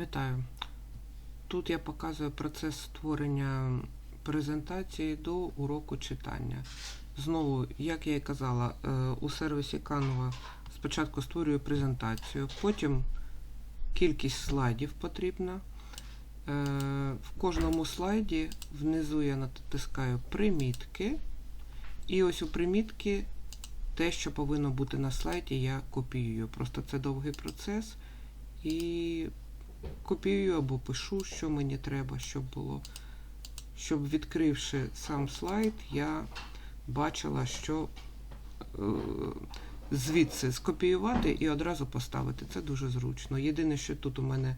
Вітаю. Тут я показую процес створення презентації до уроку читання. Знову, як я і казала, е, у сервісі Canva спочатку створюю презентацію, потім кількість слайдів потрібна. Е, В кожному слайді внизу я натискаю примітки, і ось у примітки те, що повинно бути на слайді, я копіюю. Просто це довгий процес. І копіюю або пишу, що мені треба, щоб було. Щоб відкривши сам слайд, я бачила, що е, звідси скопіювати і одразу поставити. Це дуже зручно. Єдине, що тут у мене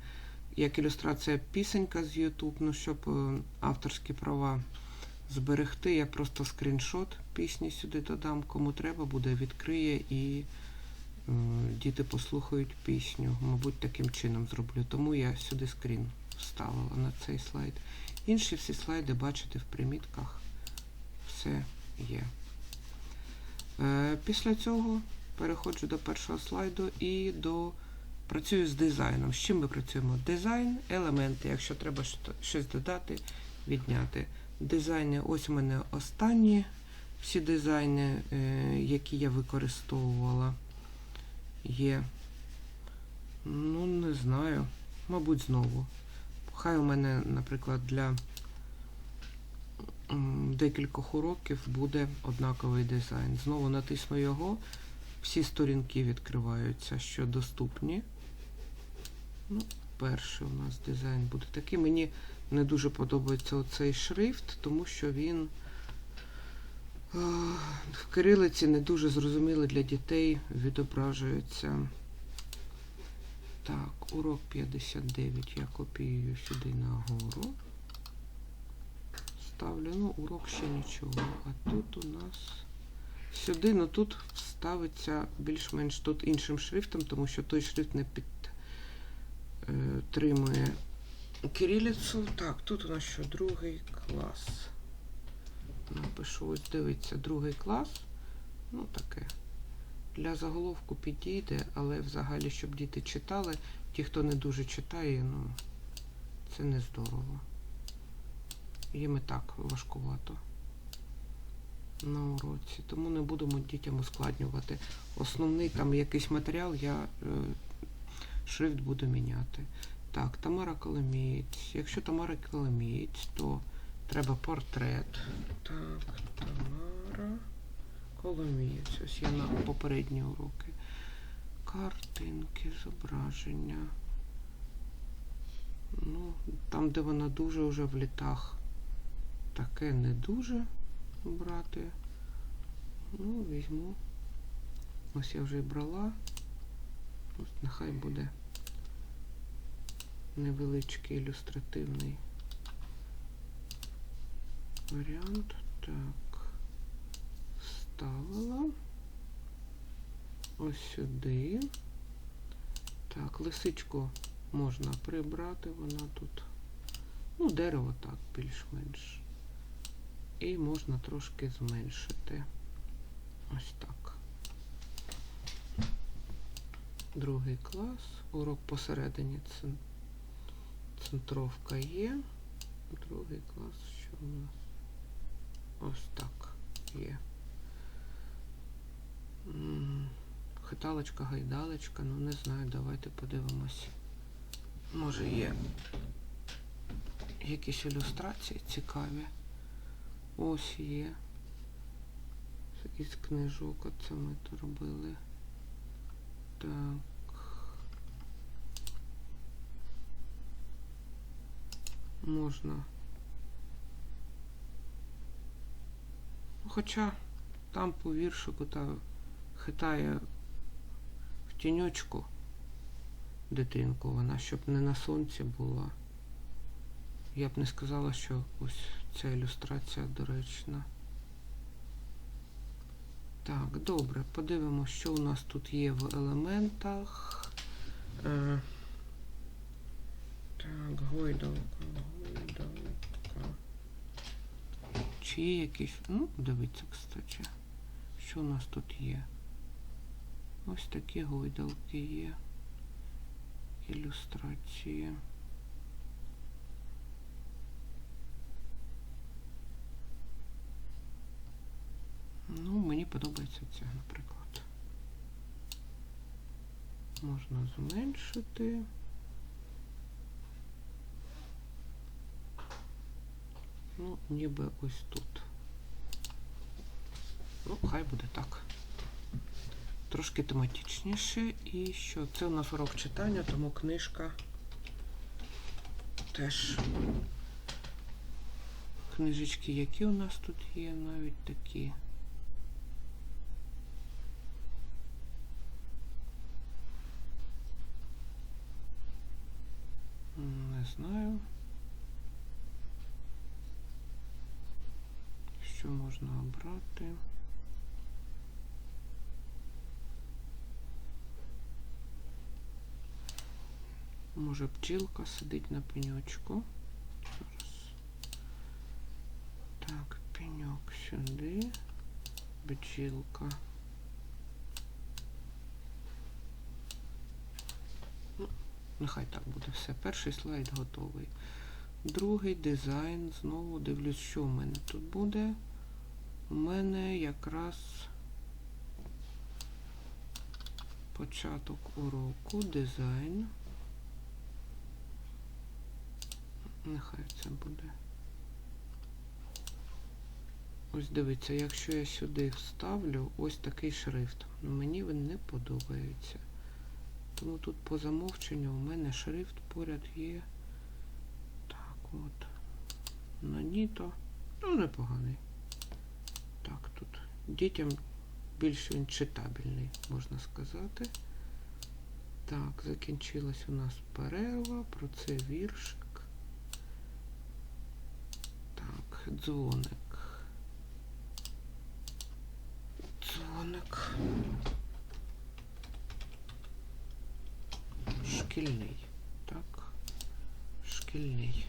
як ілюстрація пісенька з YouTube, ну щоб е, авторські права зберегти, я просто скріншот пісні сюди додам. Кому треба буде, відкриє і діти послухають пісню. Мабуть, таким чином зроблю. Тому я сюди скрін вставила на цей слайд. Інші всі слайди бачите в примітках. Все є. Е, Після цього переходжу до першого слайду і до працюю з дизайном. З чим ми працюємо? Дизайн, елементи, якщо треба щось додати, відняти. Дизайни, ось у мене останні всі дизайни, е, які я використовувала, є. Ну, не знаю. Мабуть, знову. Хай у мене, наприклад, для декількох уроків буде однаковий дизайн. Знову натисну його. Всі сторінки відкриваються, що доступні. Ну, перший у нас дизайн буде такий. Мені не дуже подобається оцей шрифт, тому що він в кирилиці не дуже зрозуміло для дітей відображується. Так, урок 59 я копіюю сюди нагору. Ставлю, ну, урок ще нічого. А тут у нас сюди, ну тут ставиться більш-менш тут іншим шрифтом, тому що той шрифт не підтримує кирилицю. Так, тут у нас що другий клас. Напишу, ось дивиться, другий клас. Ну таке. Для заголовку підійде, але взагалі, щоб діти читали, ті, хто не дуже читає, ну це не здорово. Їм і так важкувато на уроці. Тому не будемо дітям ускладнювати. Основний там якийсь матеріал, я е, шрифт буду міняти. Так, Тамара Коломієць. Якщо Тамара Коломієць, то треба портрет. Так, Тамара Коломієць. Ось я на попередні уроки. Картинки, зображення. Ну, там, де вона дуже вже в літах, таке не дуже брати. Ну, візьму. Ось я вже і брала. Ось нехай буде невеличкий ілюстративний варіант. Так. Вставила. Ось сюди. Так, лисичку можна прибрати, вона тут. Ну, дерево так, більш-менш. І можна трошки зменшити. Ось так. Другий клас. Урок посередині центровка є. Другий клас, що у нас? Ось так є. Хиталочка, гайдалочка, ну не знаю, давайте подивимось. Може є якісь ілюстрації цікаві. Ось є. Із книжок оце ми то робили. Так. Можна. Хоча там по віршику та хитає в тіньочку дитинку, вона щоб не на сонці була. Я б не сказала, що ось ця ілюстрація доречна. Так, добре, подивимося, що у нас тут є в елементах. Е, так, гойдалка. Чи є якісь. Ну, дивіться, кстати. Що у нас тут є? Ось такі гойдалки є. ілюстрації. Ну, мені подобається ця, наприклад. Можна зменшити. Ну, ніби ось тут. Ну, хай буде так. Трошки тематичніше. І що? Це у нас урок читання, тому книжка теж. Книжечки, які у нас тут є, навіть такі. Не знаю. Що можна обрати? Може бджілка сидить на пеньочку. Зараз. Так, пеньок сюди. Бджілка. Ну, нехай так буде все. Перший слайд готовий. Другий дизайн. Знову дивлюсь, що в мене тут буде. У мене якраз початок уроку, дизайн. Нехай це буде. Ось дивіться, якщо я сюди вставлю ось такий шрифт, мені він не подобається. Тому тут по замовченню у мене шрифт поряд є. Так, от. Наніто. Ну, непоганий. Дітям більш він читабельний, можна сказати. Так, закінчилась у нас перерва, про це віршик. Так, дзвоник. Дзвоник. Шкільний. Так. Шкільний.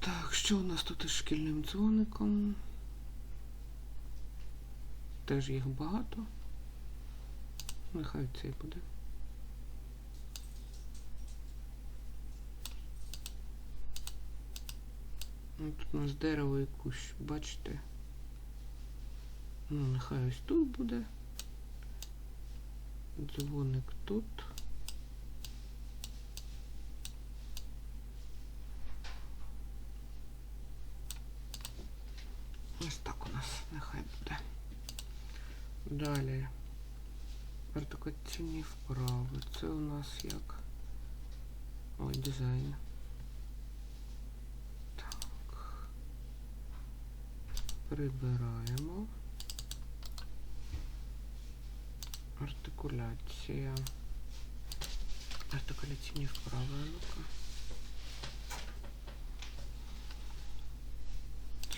Так, що у нас тут із шкільним дзвоником? Теж їх багато. Нехай цей буде. Ну, Тут у нас дерево і кущ, бачите? Ну, нехай ось тут буде. Дзвоник тут. Ось так у нас нехай буде. Далі. Артикуляційні вправи. Це у нас як. Ой, дизайн. Так. Прибираємо. Артикуляція. Артикуляційні вправи. Ну-ка.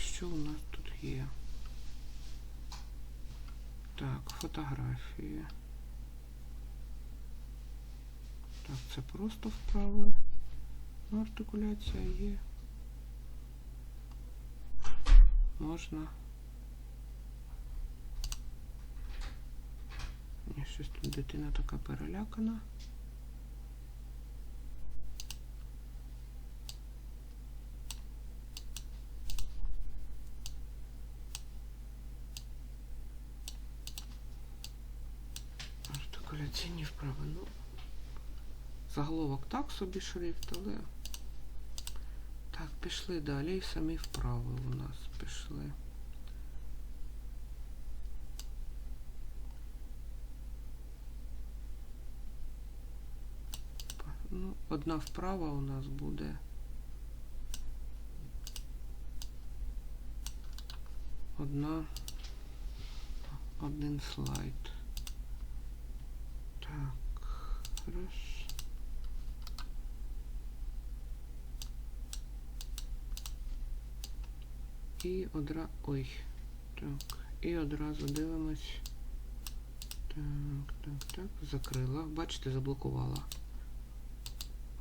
Що у нас тут є? Так, фотографії. Так, це просто вправо. Артикуляція є. Можна. Ні, щось тут дитина така перелякана. Артикуляційні вправи. Ну, заголовок так собі шрифт, але. Так, пішли далі і самі вправи у нас пішли. Ну, одна вправа у нас буде. Одна. Один слайд. Так, раз. І одра... Ой. Так. І одразу дивимось. Так, так, так. Закрила. Бачите, заблокувала.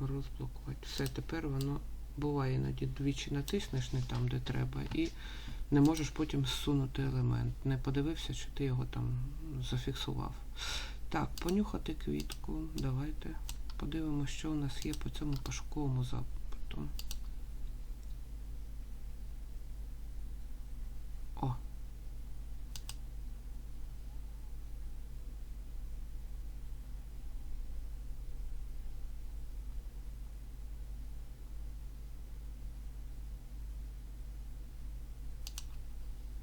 Розблокувати. Все, тепер воно буває іноді двічі натиснеш не там, де треба, і не можеш потім зсунути елемент. Не подивився, чи ти його там зафіксував. Так, понюхати квітку. Давайте. подивимося, що у нас є по цьому пошуковому запиту. О.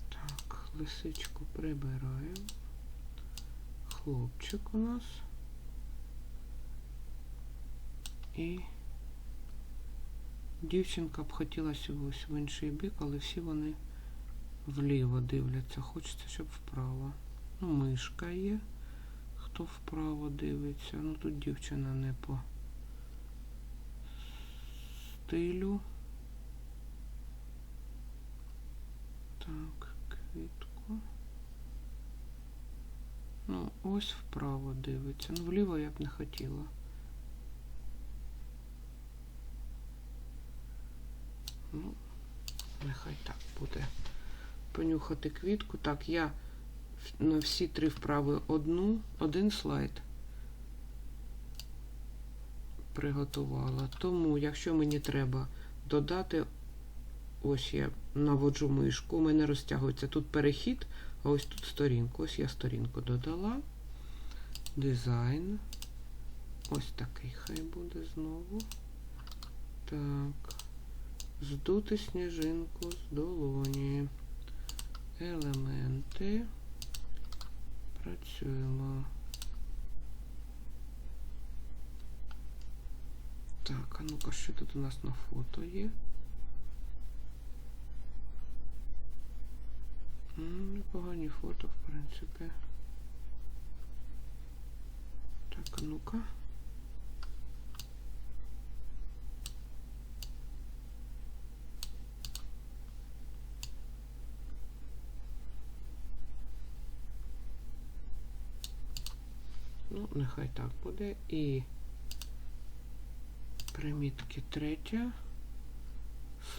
Так, лисичку прибираємо. Хлопчик у нас. І дівчинка б хотілося ось в інший бік, але всі вони вліво дивляться. Хочеться, щоб вправо. Ну, мишка є. Хто вправо дивиться. Ну тут дівчина не по стилю. Так, квітку. Ну, ось вправо дивиться. Ну, вліво я б не хотіла. Ну, нехай так буде. Понюхати квітку. Так, я на всі три вправи одну, один слайд приготувала. Тому, якщо мені треба додати, ось я наводжу мишку, у мене розтягується тут перехід, ось тут сторінку. Ось я сторінку додала. Дизайн. Ось такий хай буде знову. Так. Здути сніжинку з долоні. Елементи. Працюємо. Так, а ну-ка, що тут у нас на фото є? Непогані фото, в принципі. Так, ну-ка. Ну, нехай так буде. І примітки третя.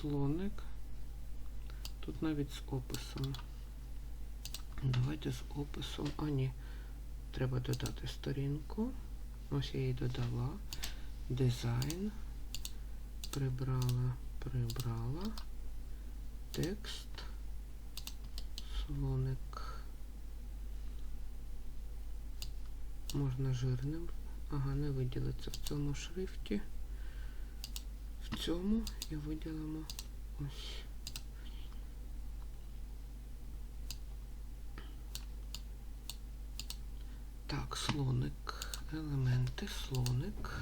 Слоник. Тут навіть з описом. Давайте з описом. А, ні. Треба додати сторінку. Ось я її додала. Дизайн. Прибрала, прибрала. Текст. Слоник. Можна жирним. Ага, не виділиться в цьому шрифті. В цьому і виділимо ось. Так, слоник. Елементи, слоник.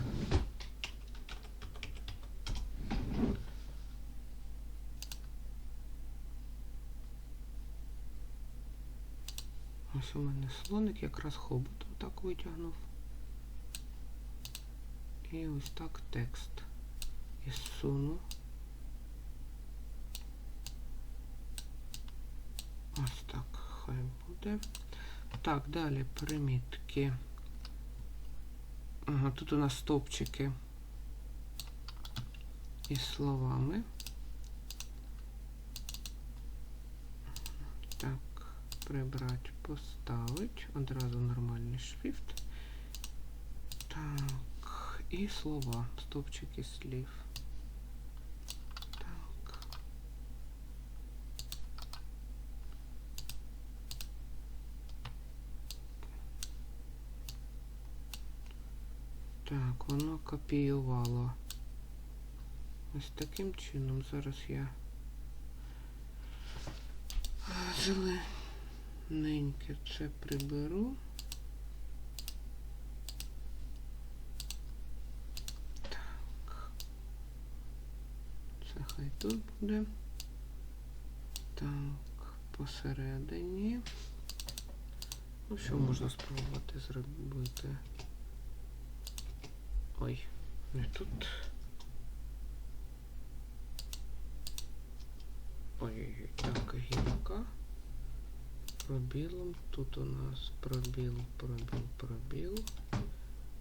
Ось у мене слоник, якраз хобот так витягнув. І ось так текст. І суну. Ось так хай буде. Так, далі примітки. Ага, тут у нас стовпчики із словами. Так, прибрати, поставить. Одразу нормальний шрифт. Так, і слова, стовпчики слів. Так, воно копіювало. Ось таким чином. Зараз я зелененьке це приберу. Так. Це хай тут буде. Так, посередині. Ну, що можна спробувати зробити? Ой, не тут. Ой, так, гілка. Пробілом. Тут у нас пробіл, пробіл, пробіл.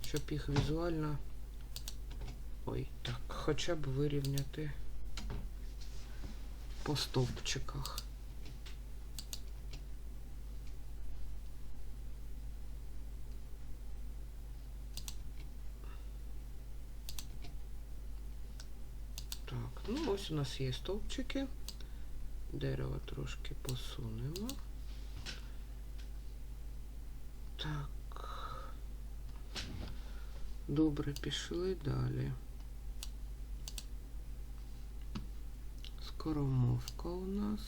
Щоб їх візуально... Ой, так, хоча б вирівняти по стовпчиках. Ну ось у нас є стовпчики. Дерево трошки посунемо. Так. Добре, пішли далі. Скоромовка у нас.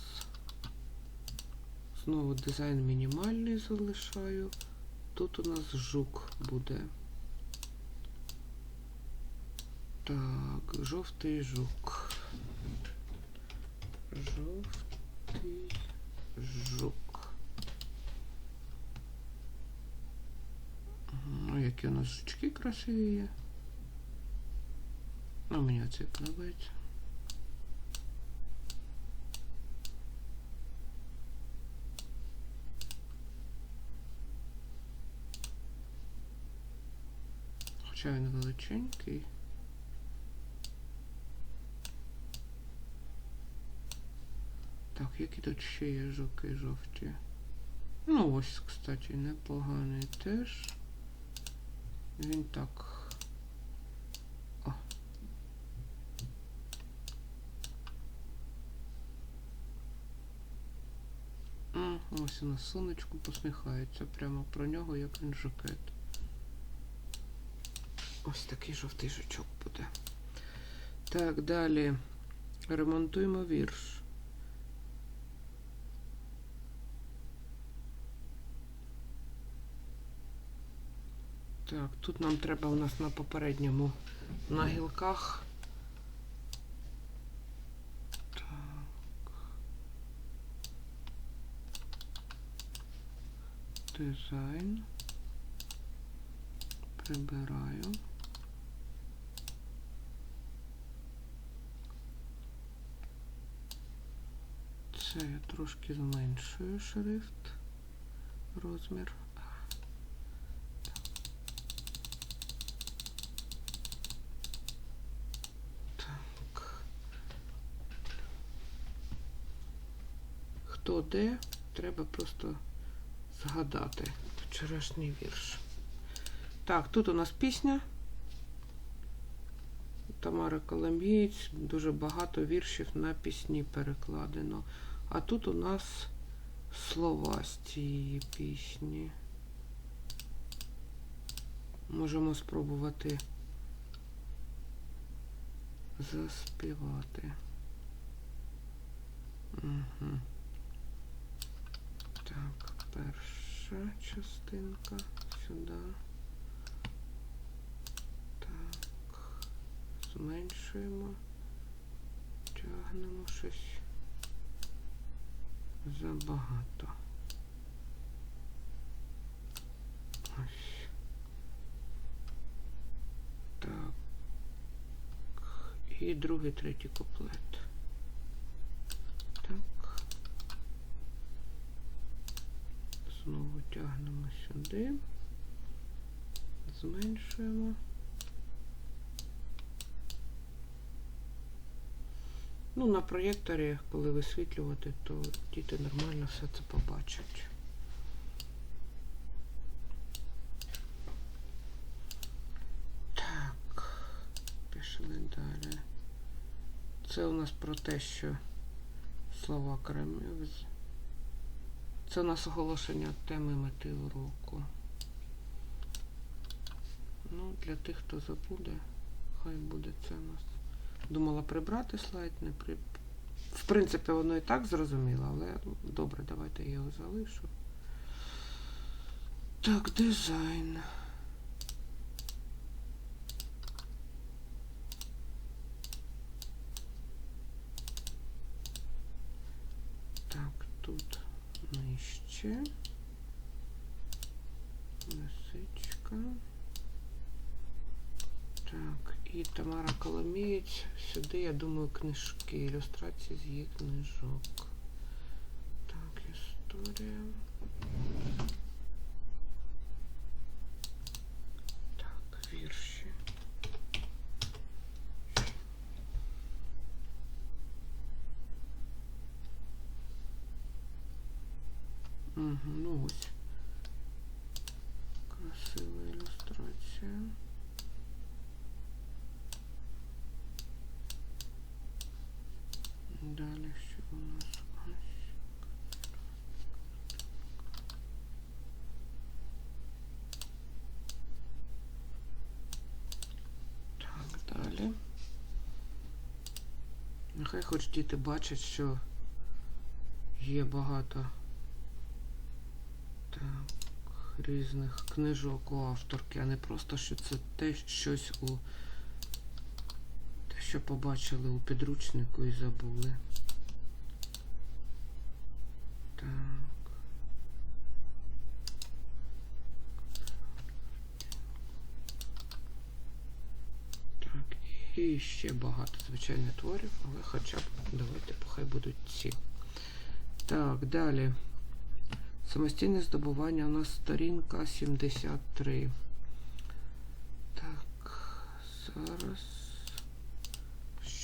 Знову дизайн мінімальний залишаю. Тут у нас жук буде. Так, жовтий жук. Жовтий жук. Ну, які у нас жучки красиві є. Ну, мені це подобається. Хоча він величенький. Так, які тут ще є жуки жовті? Ну ось, кстати, непоганий теж. Він так. О. М, Ось у нас сонечко посміхається прямо про нього, як він жакет. Ось такий жовтий жучок буде. Так, далі. Ремонтуємо вірш. Так, тут нам треба у нас на попередньому на гілках. Так. Дизайн. Прибираю. Це я трошки зменшую шрифт, розмір. Хто де, треба просто згадати вчорашній вірш. Так, тут у нас пісня. Тамара Коломієць, дуже багато віршів на пісні перекладено. А тут у нас слова з цієї пісні. Можемо спробувати заспівати. Угу. Так, перша частинка сюди. Так, зменшуємо, тягнемо щось забагато. Ось. Так. І другий, третій куплет. Так. Знову тягнемо сюди. Зменшуємо. Ну, на проєкторі, коли висвітлювати, то діти нормально все це побачать. Так, пішли далі. Це у нас про те, що слова Кремів. Це у нас оголошення теми мети уроку. Ну, для тих, хто забуде, хай буде це у нас. Думала прибрати слайд, не при... В принципі, воно і так зрозуміло, але добре, давайте я його залишу. Так, дизайн. Так, тут нижче. Лисичка. Так, і Тамара Коломієць. Сюди, я думаю, книжки, ілюстрації з її книжок. Так, історія. Так, вірші. Угу, ну ось. Красива ілюстрація. Далі що у нас? ось. Так, далі. Нехай хоч діти бачать, що є багато так, різних книжок у авторки, а не просто, що це те щось у що побачили у підручнику і забули. Так. Так, і ще багато звичайно творів, але хоча б давайте хай будуть ці. Так, далі. Самостійне здобування у нас сторінка 73. Так, зараз.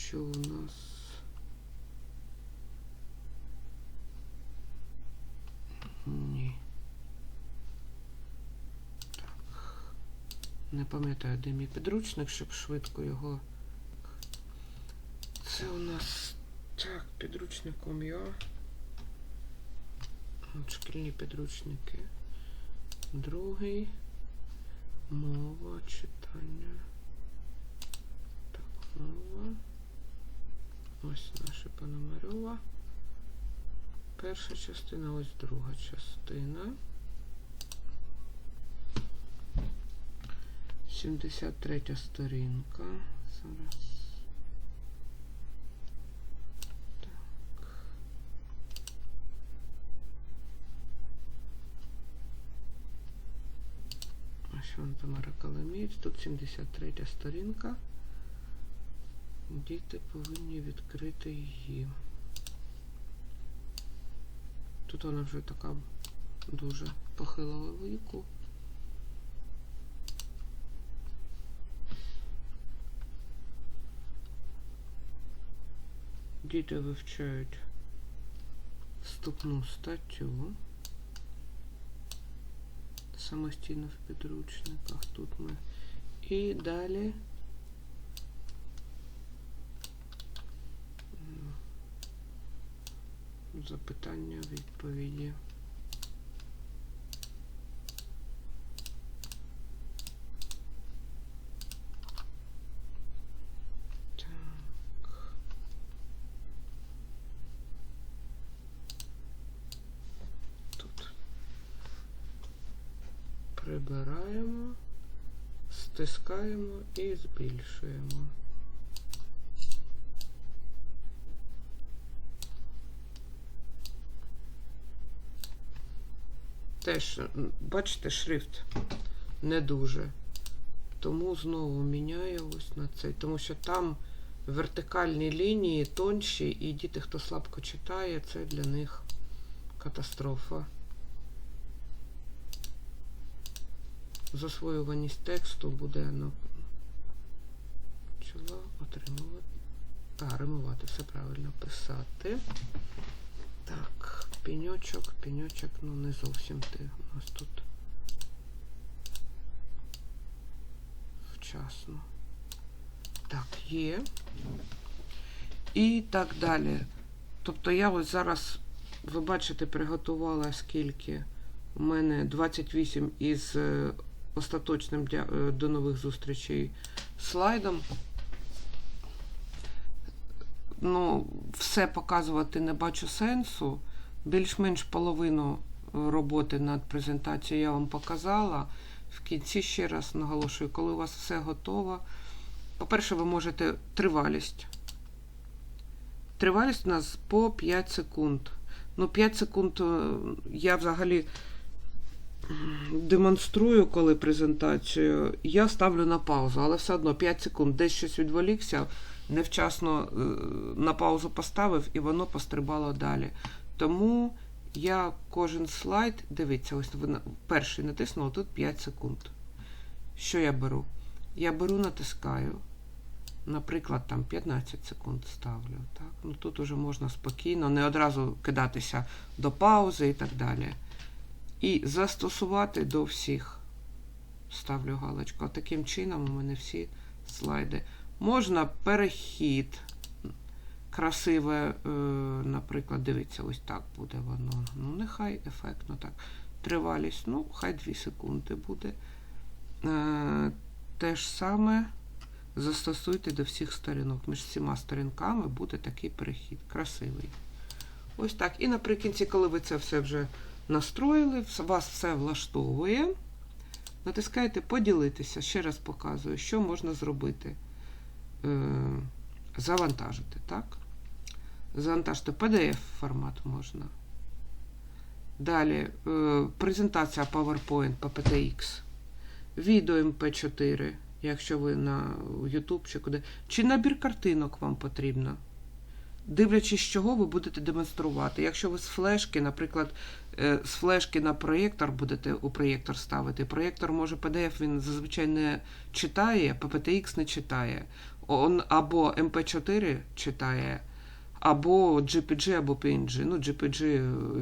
Що у нас? Ні. Так. Не пам'ятаю, де мій підручник, щоб швидко його. Це у нас так, підручником я. Шкільні підручники. Другий. Мова, читання. Так, мова. Ось наша Пономарьова. Перша частина, ось друга частина. 73 сторінка. Зараз. Ось вон Тамара Каламіць. Тут 73 сторінка. Діти повинні відкрити її. Тут вона вже така дуже похилого віку. Діти вивчають вступну статтю самостійно в підручниках. Тут ми. І далі. Запитання, відповіді. Прибираємо, стискаємо і збільшуємо. Теж, бачите, шрифт не дуже. Тому знову міняю ось на цей. Тому що там вертикальні лінії тонші, і діти, хто слабко читає, це для них катастрофа. засвоюваність тексту буде ну, почала отримувати. А, римувати, все правильно писати. Так, пеньочок, пеньочок, ну не зовсім ти. У нас тут вчасно. Так, є. І так далі. Тобто я ось зараз, ви бачите, приготувала скільки. У мене 28 із е, остаточним дя- е, до нових зустрічей слайдом. Ну, все показувати не бачу сенсу. Більш-менш половину роботи над презентацією я вам показала. В кінці ще раз наголошую, коли у вас все готово. По-перше, ви можете тривалість. Тривалість у нас по 5 секунд. Ну, 5 секунд е, я взагалі демонструю, коли презентацію. Я ставлю на паузу, але все одно 5 секунд. Десь щось відволікся, невчасно е, на паузу поставив і воно пострибало далі. Тому я кожен слайд, дивіться, ось перший натиснули, тут 5 секунд. Що я беру? Я беру, натискаю. Наприклад, там 15 секунд ставлю. Так? Ну, тут уже можна спокійно, не одразу кидатися до паузи і так далі. І застосувати до всіх. Ставлю галочку. От Таким чином у мене всі слайди. Можна перехід красиве, е, наприклад, дивіться, ось так буде воно. Ну, нехай ефектно так. Тривалість, ну, хай 2 секунди буде. Е, те ж саме застосуйте до всіх сторінок. Між всіма сторінками буде такий перехід. Красивий. Ось так. І наприкінці, коли ви це все вже настроїли, вас все влаштовує. Натискаєте поділитися. Ще раз показую, що можна зробити. Завантажити, так? Завантажити PDF формат можна. Далі е, презентація PowerPoint PPTX, відео MP4, якщо ви на YouTube чи куди. Чи набір картинок вам потрібно? Дивлячись, чого ви будете демонструвати. Якщо ви з флешки, наприклад, е, з флешки на проєктор будете у проєктор ставити. Проєктор може PDF він зазвичай не читає, PPTX не читає. Он або MP4 читає, або JPG, або PNG. Ну, JPG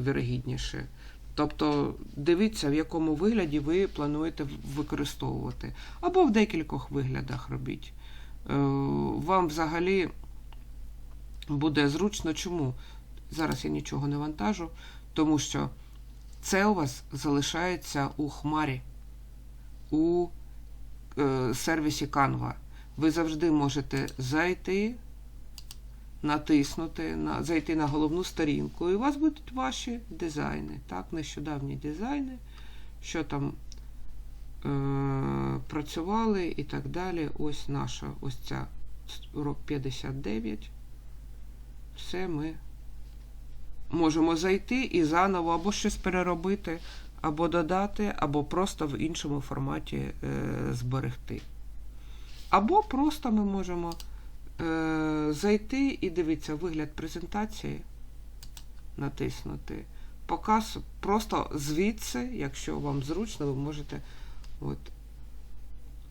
вірогідніше. Тобто дивіться, в якому вигляді ви плануєте використовувати. Або в декількох виглядах робіть. Е, Вам взагалі буде зручно. Чому? Зараз я нічого не вантажу, тому що це у вас залишається у хмарі, у е, сервісі Canva. Ви завжди можете зайти, натиснути, на, зайти на головну сторінку, і у вас будуть ваші дизайни. Так, нещодавні дизайни, що там е, працювали і так далі. Ось наша, ось ця урок 59. Все ми можемо зайти і заново або щось переробити, або додати, або просто в іншому форматі е, зберегти. Або просто ми можемо е, зайти і дивитися вигляд презентації, натиснути. Показ просто звідси, якщо вам зручно, ви можете от,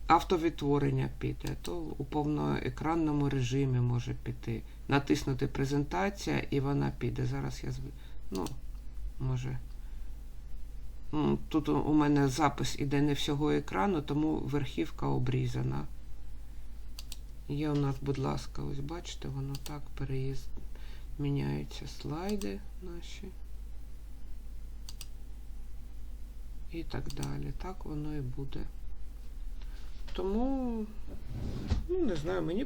автовідтворення піде, то у повноекранному режимі може піти. Натиснути презентація і вона піде. Зараз я ну, може. Тут у мене запис іде не всього екрану, тому верхівка обрізана. Є у нас, будь ласка, ось бачите, воно так переїзд. Міняються слайди наші. І так далі. Так воно і буде. Тому, ну, не знаю, мені